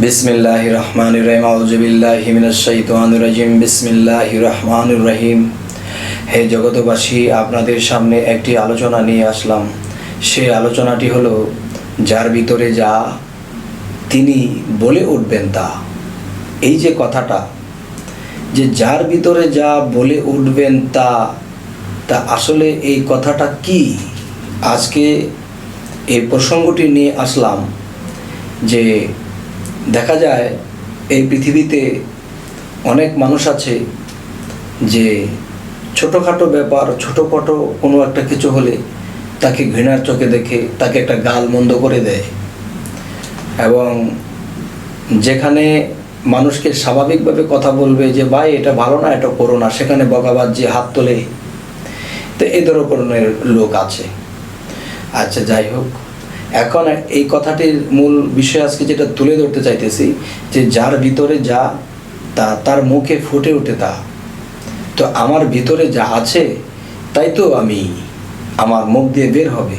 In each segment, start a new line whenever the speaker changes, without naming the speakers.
বিসমিল্লাহ রহমান রহিম আউজবিল্লাহ হিমিনাশাইতানুর রাজিম বিসমিল্লাহ রহমান রহিম হে জগতবাসী আপনাদের সামনে একটি আলোচনা নিয়ে আসলাম। সেই আলোচনাটি হলো, যার ভিতরে যা তিনি বলে উঠবেন তা। এই যে কথাটা, যে যার ভিতরে যা বলে উঠবেন তা তা আসলে এই কথাটা কি? আজকে এই প্রসঙ্গটি নিয়ে আসলাম যে দেখা যায় এই পৃথিবীতে অনেক মানুষ আছে যে ছোটোখাটো ব্যাপার, ছোটোখাটো কোনো একটা কিছু হলে তাকে ঘৃণার চোখে দেখে তাকে একটা গাল মন্দ করে দেয়। এবং যেখানে মানুষকে স্বাভাবিকভাবে কথা বলবে যে, ভাই, এটা ভালো না, এটা করো না। সেখানে বকাবাদ যে হাত তোলে। তো এই ধরনের লোক আছে। আচ্ছা যাই হোক। এখন এই কথাটির মূল বিষয় আজকে যেটা তুলে ধরতে চাইতেছি, যে যার ভিতরে যা, তা তার মুখে ফুটে ওঠে তা। তো আমার ভিতরে যা আছে, তাই তো আমি আমার মুখ দিয়ে বের হবে,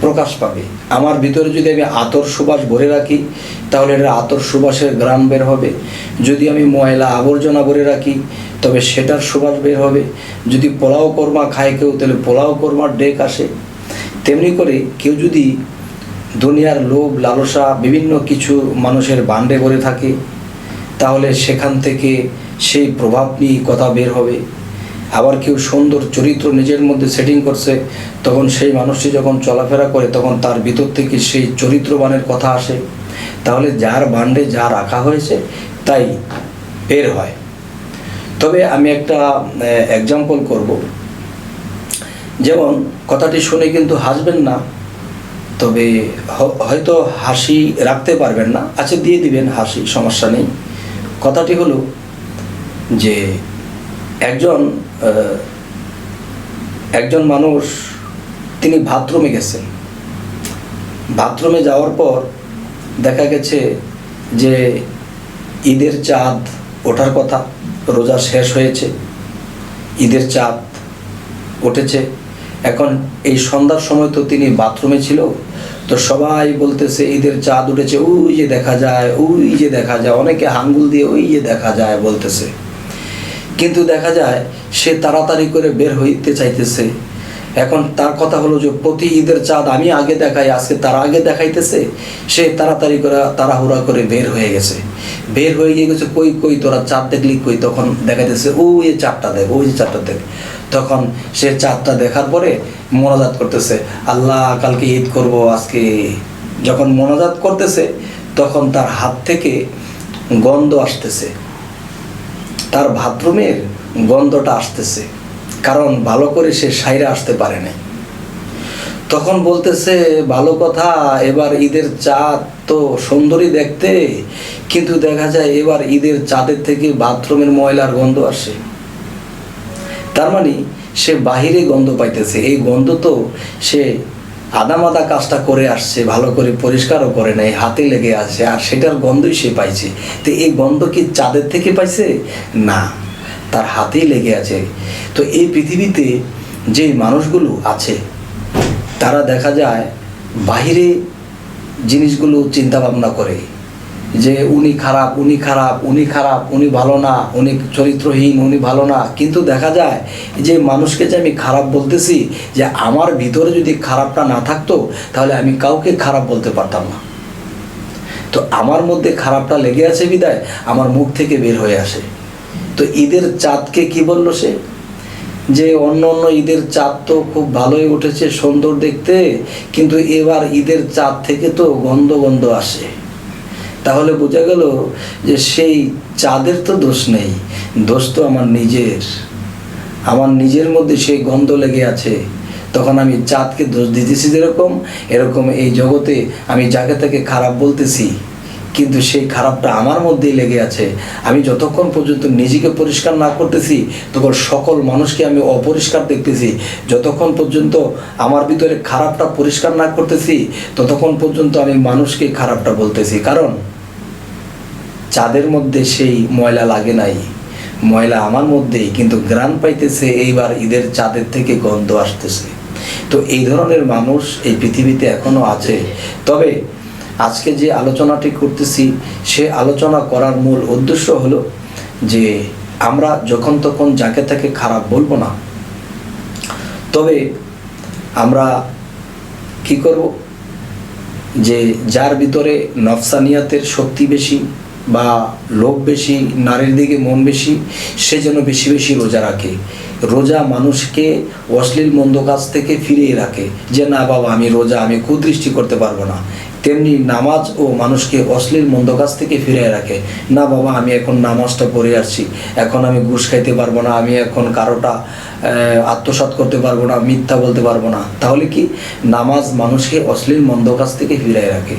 প্রকাশ পাবে। আমার ভিতরে যদি আমি আতর সুবাস ভরে রাখি, তাহলে এটা আতর সুবাসের গ্রাম বের হবে। যদি আমি ময়লা আবর্জনা ভরে রাখি, তবে সেটার সুবাস বের হবে। যদি পোলাও কর্মা খায় কেউ, তাহলে পোলাও কর্মার ডেক আসে। তেমনি করে কেউ যদি দুনিয়ার লোভ, লালসা, বিভিন্ন কিছু মানুষের বান্ডে করে থাকে। তাহলে সেখান থেকে সেই প্রভাব নিয়ে কথা বের হবে। আবার কেউ সুন্দর চরিত্র নিজের মধ্যে সেটিং করছে, তখন সেই মানুষটি যখন চলাফেরা করে, তখন তার ভিতর থেকে সেই চরিত্রবানের কথা আসে। তাহলে যার বান্ডে যা রাখা হয়েছে, তাই বের হয়। তবে আমি একটা এক্সাম্পল করব। যেমন কথাটি শুনে কিন্তু হাসবেন না তবে হয়তো হাসি রাখতে পারবেন না। আচ্ছা দিয়ে দিবেন হাসি, সমস্যা নেই। কথাটি হলো যে একজন একজন মানুষ, তিনি বাথরুমে গেছেন। বাথরুমে যাওয়ার পর দেখা গেছে যে ঈদের চাঁদ ওঠার কথা, রোজা শেষ হয়েছে। ঈদের চাঁদ উঠেছে। এখন এই সন্ধ্যার সময় তো তিনি বাথরুমে ছিল, তো সবাই বলতেছে, ঈদের চাঁদ উঠেছে, ওই যে দেখা যায়, ওই যে দেখা যায়। অনেকে হাঙ্গুল দিয়ে, ওই যে দেখা যায়, বলতেছে। কিন্তু দেখা যায়, সে তাড়াতাড়ি করে বের হইতে চাইতেছে। এখন তার কথা হলো যে, প্রতি ঈদের চাঁদ আমি আগে দেখাই, আজকে তার আগে দেখাইতেছে? সে তাড়াতাড়ি করে তাড়াহুড়া করে বের হয়ে গেছে। বের হয়ে গিয়ে গেছে কই কই, তোরা চাঁদ দেখলি কই? তখন দেখাইতেছে, ওই চাঁদটা দেখ, ওই চাঁদটা দেখ। তখন সে চাঁদটা দেখার পরে মোনাজাত করতেছে। আল্লাহ, কালকে ঈদ করব, আজকে যখন মোনাজাত করতেছে, তখন তার হাত থেকে গন্ধ আসতেছে। তার বাথরুমের গন্ধটা আসতেছে, কারণ ভালো করে সে সাইরা আসতে পারে নাই। তখন বলতেছে, ভালো কথা, এবার ঈদের চাঁদ তো সুন্দরী দেখতে, কিন্তু দেখা যায় এবার ঈদের চাঁদের থেকে বাথরুমের ময়লার গন্ধ আসে। তার মানে সে বাহিরে গন্ধ পাইতেছে। এই গন্ধ তো সে আদামাদা কাজটা করে আসছে, ভালো করে পরিষ্কারও করে নাই, হাতে লেগে আছে, আর সেটার গন্ধই সে পাইছে। তো এই গন্ধ কি চাঁদের থেকে পাইছে? না, তার হাতেই লেগে আছে। তো এই পৃথিবীতে যে মানুষগুলো আছে, তারা দেখা যায় বাহিরে জিনিসগুলো চিন্তা ভাবনা করে। যে উনি খারাপ উনি খারাপ উনি খারাপ, উনি ভালো না, উনি চরিত্রহীন, উনি ভালো না। কিন্তু দেখা যায় যে মানুষকে যে আমি খারাপ বলতেছি, যে আমার ভিতরে যদি খারাপটা না থাকতো, তাহলে আমি কাউকে খারাপ বলতে পারতাম না। তো আমার মধ্যে খারাপটা লেগে আছে বিদায়, আমার মুখ থেকে বের হয়ে আসে। তো ঈদের চাঁদকে কি বলল সে? যে অন্য অন্য ঈদের চাঁদ তো খুব ভালোই উঠেছে সুন্দর দেখতে, কিন্তু এবার ঈদের চাঁদ থেকে তো গন্ধ গন্ধ আসে। তাহলে বোঝা গেল যে সেই চাঁদের তো দোষ নেই, দোষ তো আমার নিজের। আমার নিজের মধ্যে সেই গন্ধ লেগে আছে, তখন আমি চাঁদকে দোষ দিতেছি যেরকম, এরকম এই জগতে আমি যাকে তাকে খারাপ বলতেছি, কিন্তু সেই খারাপটা আমার মধ্যেই লেগে আছে। আমি যতক্ষণ পর্যন্ত নিজেকে পরিষ্কার না করতেছি, তখন সকল মানুষকে আমি অপরিষ্কার দেখতেছি। যতক্ষণ পর্যন্ত আমার ভিতরে খারাপটা পরিষ্কার না করতেছি, ততক্ষণ পর্যন্ত আমি মানুষকে খারাপটা বলতেছি। কারণ চাঁদের মধ্যে সেই ময়লা লাগে নাই। ময়লা আমার মধ্যেই, কিন্তু গ্রান পাইতেছে এইবার ঈদের চাঁদের থেকে গন্ধ আসতেছে। তো এই ধরনের মানুষ এই পৃথিবীতে এখনও আছে। তবে আজকে যে আলোচনাটি করতেছি, সে আলোচনা করার মূল উদ্দেশ্য হলো যে আমরা যখন তখন যাকে তাকে খারাপ বলব না। তবে আমরা কি করব? যে যার ভিতরে নফসানিয়াতের শক্তি বেশি বা লোভ বেশি নারীর দিকে মন বেশি সে যেন বেশি বেশি রোজা রাখে। রোজা মানুষকে অশ্লীল মন্দ কাজ থেকে ফিরিয়ে রাখে যে না বাবা আমি রোজা আমি কুদৃষ্টি করতে পারব না। তেমনি নামাজ ও মানুষকে অশ্লীল মন্দ কাজ থেকে ফিরিয়ে রাখে। না বাবা আমি এখন নামাজটা পড়ে আসছি। এখন আমি ঘুষ খাইতে পারব না। আমি এখন কারোটা আহ, আত্মসাৎ করতে পারব না মিথ্যা বলতে পারব না। তাহলে কি? নামাজ মানুষকে অশ্লীল মন্দ কাজ থেকে ফিরিয়ে রাখে।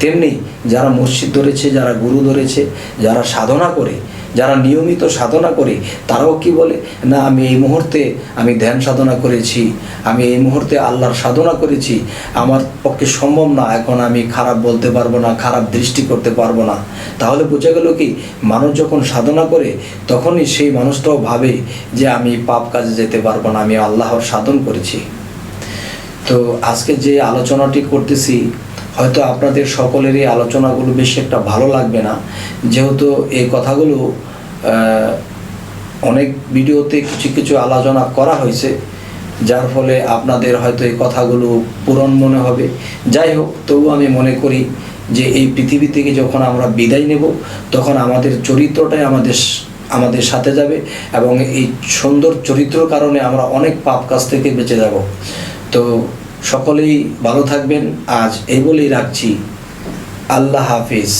তেমনি যারা মসজিদ ধরেছে যারা গুরু ধরেছে যারা সাধনা করে যারা নিয়মিত সাধনা করে, তারাও কি বলে? না, আমি এই মুহূর্তে আমি ধ্যান সাধনা করেছি, আমি এই মুহূর্তে আল্লাহর সাধনা করেছি, আমার পক্ষে সম্ভব না, এখন আমি খারাপ বলতে পারব না, খারাপ দৃষ্টি করতে পারব না। তাহলে বোঝা গেল কি, মানুষ যখন সাধনা করে, তখনই সেই মানুষটাও ভাবে যে আমি পাপ কাজে যেতে পারব না, আমি আল্লাহর সাধন করেছি। তো আজকে যে আলোচনাটি করতেছি হয়তো আপনাদের সকলেরই আলোচনাগুলো বেশি একটা ভালো লাগবে না। যেহেতু এই কথাগুলো অনেক ভিডিওতে কিছু কিছু আলোচনা করা হয়েছে, যার ফলে আপনাদের হয়তো এই কথাগুলো পূরণ মনে হবে। যাই হোক তবু আমি মনে করি যে এই পৃথিবী থেকে যখন আমরা বিদায় নেব, তখন আমাদের চরিত্রটাই আমাদের আমাদের সাথে যাবে এবং এই সুন্দর চরিত্রর কারণে আমরা অনেক পাপ কাজ থেকে বেঁচে যাব। তো সকলেই ভালো থাকবেন। আজ এই বলেই রাখছি। আল্লাহ হাফিজ।